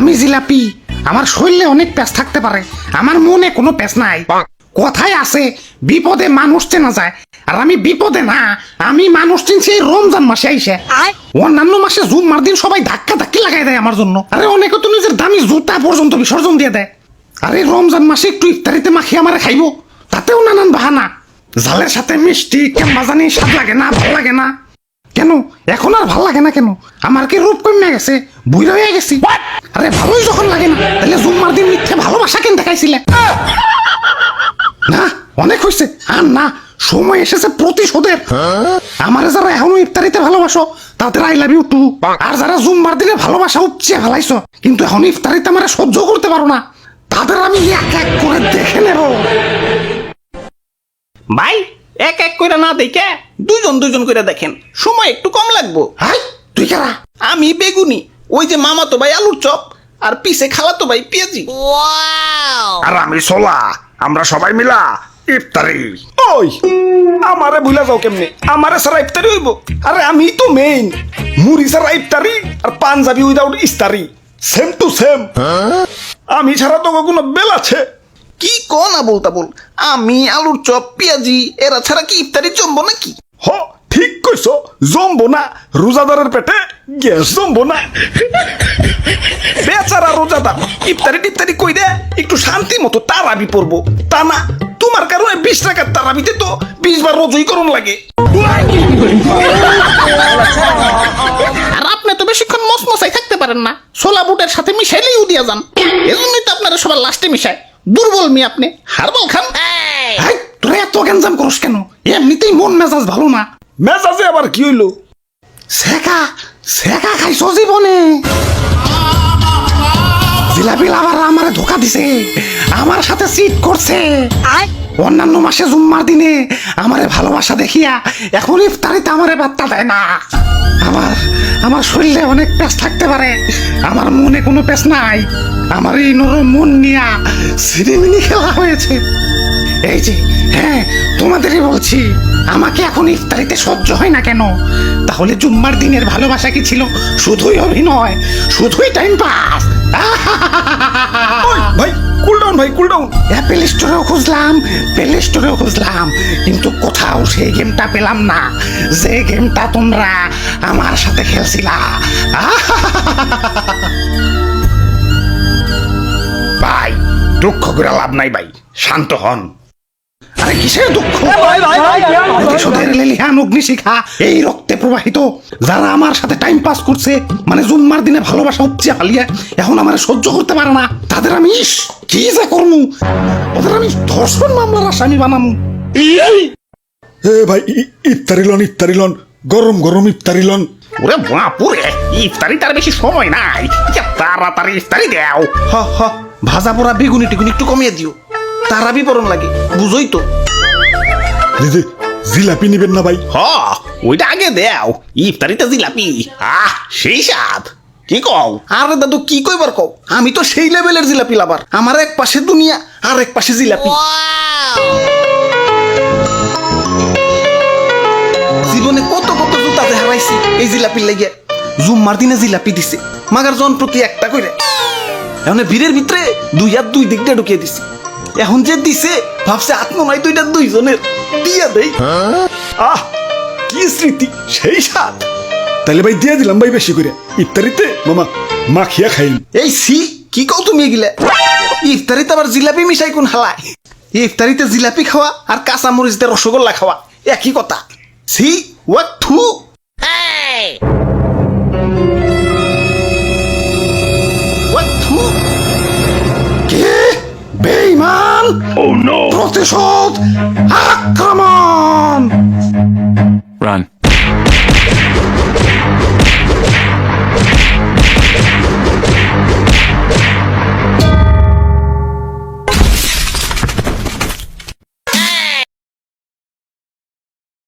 আমি জিলাপি আমার শরীরে অনেক প্যাঁচ থাকতে পারে আমার মনে কোনো প্যাঁচ নাই। কথায় আছে বিপদে মানুষ চেনা যায় আর আমি বিপদে না আমি মানুষ চিনছি এই রমজান মাসে আইসে। অন্যান্য মাসে জুম মার দিন সবাই ধাক্কা ধাক্কি লাগাই দেয় আমার জন্য। আরে অনেকে তো নিজের দামি জুতা পর্যন্ত বিসর্জন দিয়ে দেয়। আরে রমজান মাসে একটু ইফতারিতে মাখি আমারে খাইবো তাতেও নানান বাহানা। জালের সাথে মিষ্টি কেমবা জানি স্বাদ লাগে না ভালো লাগে না। কেন? এখন আর ভালো লাগে না কেন? আমার কি রূপ কমে গেছে? বুড়া হয়ে গেছি। আরে ভালোই যখন লাগে না। তাহলে জুম্মার দিন মিথ্যে ভালোবাসা কেন দেখাইছিলে? না অনেক হয়েছে আর না সময় এসেছে প্রতিশোধের আমার যারা এখনও ইফতারিতে ভালোবাসো তাদের আই লাভ ইউ টু। আর যারা জুম্মার দিনে ভালোবাসা উপচে ফেলাইছো কিন্তু এখন ইফতারিতে আমার সহ্য করতে পারো না। তাদের আমি এক এক করে দেখে নেব। ভাই এক এক করে না দেখে দুজন দুজন করে দেখেন। সময় একটু কম লাগবো। হাই তুই কারা? আমি বেগুনি ওই যে মামাতো ভাই আলুর চপ আর পিসে পিছে খালাতো ভাই পেঁয়াজি। আর আমি সোলা আমরা সবাই মিলা ইফতারি। ওই আমারে ভুলে যাও কেমনে? আমারে সারা ইফতারি হইব? আরে আমি তো মেইন মুড়ি সারা ইফতারি আর পাঞ্জাবি উইদাউট ইস্তারি। সেম টু সেম আমি ছাড়া তো কোনো বেল আছে। কি ক না বলতা বল আমি আলুর চপ পেঁয়াজি এরা ছাড়া কি ইফতারি জমবো নাকি? হ ঠিক কইছো জমবো না রোজাদারের পেটে গ্যাস জমবো না। বেচারা রোজাদার ইফতারি টিফতারি কই দে একটু শান্তি মতো তারাবি পড়ব। তা না তোমার কারণে বিশ টাকার তারাবিতে তো বিশ বার রোজই করণ লাগে। আর আপনি তো বেশিক্ষণ মসমসাই থাকতে পারেন না। ছোলা বুটের সাথে মিশাইলেই উদিয়া যান। এজন্যই তো আপনারা সবার লাস্টে মিশায়। দুর্বল মি আপনি হারবল খান। তোরা এত গ্যাঞ্জাম করস কেন? এমনিতেই মন মেজাজ ভালো না। মেজাজে আবার কি হইল? শেখা শেখা খাইছ জীবনে। জিলাপি লাভার আমারে ধোকা দিছে। আমার সাথে চিট করছে। অন্যান্য মাসে জুম্মার দিনে আমারে ভালোবাসা দেখিয়া এখন ইফতারিতে আমারে বার্তা দেয় না। আমার আমার শরীরে অনেক পেঁচ থাকতে পারে। আমার মনে কোনো পেঁচ নাই। আমার এই নরম মন নিয়া সিনেমিনি খেলা হয়েছে। এই যে হ্যাঁ তোমাদেরই বলছি, আমাকে এখন ইফতারিতে সহ্য হয় না কেন? তাহলে জুম্মার দিনের ভালোবাসা কি ছিল? শুধুই অভিনয়, শুধুই টাইম পাস ভাই কুল ডাউন অ্যাপেল স্টোরেও খুঁজলাম প্লে স্টোরেও খুঁজলাম কিন্তু কোথাও সেই গেমটা পেলাম না। যে গেমটা তোমরা আমার সাথে খেলছিলা। ভাই দুঃখ করে লাভ নাই ভাই শান্ত হন। আরে কিসের দুঃখ? প্রতিশোধের লেলিহান অগ্নিশিখা এই রক্তে প্রবাহিত। যারা আমার সাথে টাইম পাস করছে মানে জুম্মার দিনে ভালোবাসা উপচে ফালিয়ে এখন আমার সহ্য করতে পারে না। তাদের আমি ইস, কি যে করমু? ওদের আমি ধর্ষণ মামলার আসামি বানামু। এ ভাই ই- ইফতারি লন ইফতারি লন গরম গরম ইফতারি লন ওরে বাপুরে ইফতারি তার বেশি সময় নাই। তাড়াতাড়ি ইফতারি দেও। হ হ ভাজা পোড়া বেগুনি টেগুনি একটু কমিয়ে দিও। তারাবি পরন লাগে বুঝই তো। দিদি জিলাপি নিবেন না ভাই? হ ওইটা আগে দেও ইফতারিতে জিলাপি। আহ সেই স্বাদ। কি কও? আরে দাদু কি কইবার কও? আমি তো সেই লেভেলের জিলাপি লাভার। আমার এক পাশে দুনিয়া আর এক পাশে জিলাপি। জীবনে কত কত জুতাতে হারাইছি এই জিলাপির লেগে। জুম্মার দিনে জিলাপি দিছে মাগার জন প্রতি একটা কইরে। এখন ভিড়ের ভিতরে দুই হাত দুই দিকটা ঢুকিয়ে দিছি। এখন যে দিছে, ভাবছে আত্ম নয় দুইটা দুইজনের দিয়া দেই। আহ, কি স্মৃতি, সেই স্বাদ। তাহলে ভাই দিয়ে দিলাম ভাই বেশি করে। ইফতারিতে মামা, মাখিয়া খাইন এই সি, কি কও তুমি এগুলা? ইফতারিতে আবার জিলাপি মিশাই কোন হালায়? ইফতারিতে জিলাপি খাওয়া আর কাঁচা মরিচ দিয়ে রসগোল্লা খাওয়া, একই কথা। See what though. প্রতিশোধ আক্রমণ Run.